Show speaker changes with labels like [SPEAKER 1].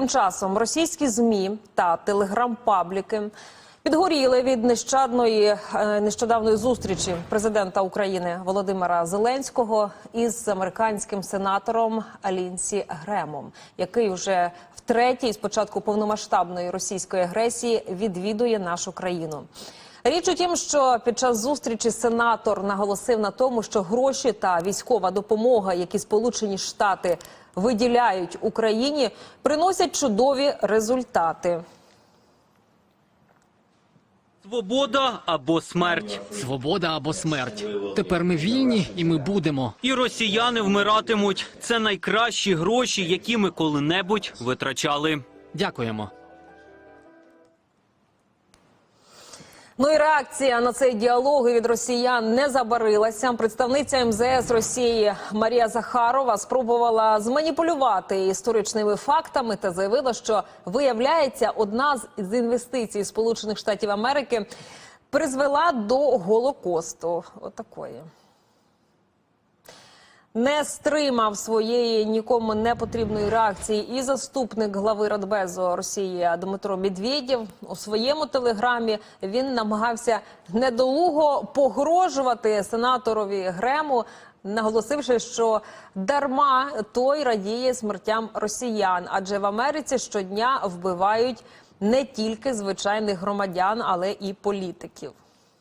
[SPEAKER 1] Тим часом російські змі та телеграм-пабліки підгоріли від нещадної е, нещодавної зустрічі президента України Володимира Зеленського із американським сенатором Алінсі Гремом, який вже втретє з початку повномасштабної російської агресії відвідує нашу країну. Річ у тім, що під час зустрічі сенатор наголосив на тому, що гроші та військова допомога, які Сполучені Штати виділяють Україні, приносять чудові результати.
[SPEAKER 2] Свобода або смерть.
[SPEAKER 3] Свобода або смерть. Тепер ми вільні і ми будемо.
[SPEAKER 2] І росіяни вмиратимуть. Це найкращі гроші, які ми коли-небудь витрачали.
[SPEAKER 3] Дякуємо.
[SPEAKER 1] Ну і реакція на цей діалог від росіян не забарилася. Представниця МЗС Росії Марія Захарова спробувала зманіпулювати історичними фактами та заявила, що виявляється, одна з інвестицій Сполучених Штатів Америки призвела до голокосту. Отакої. Не стримав своєї нікому не потрібної реакції і заступник глави Радбезу Росії Дмитро Медведєв у своєму телеграмі він намагався недолуго погрожувати сенаторові Грему, наголосивши, що дарма той радіє смертям росіян, адже в Америці щодня вбивають не тільки звичайних громадян, але і політиків.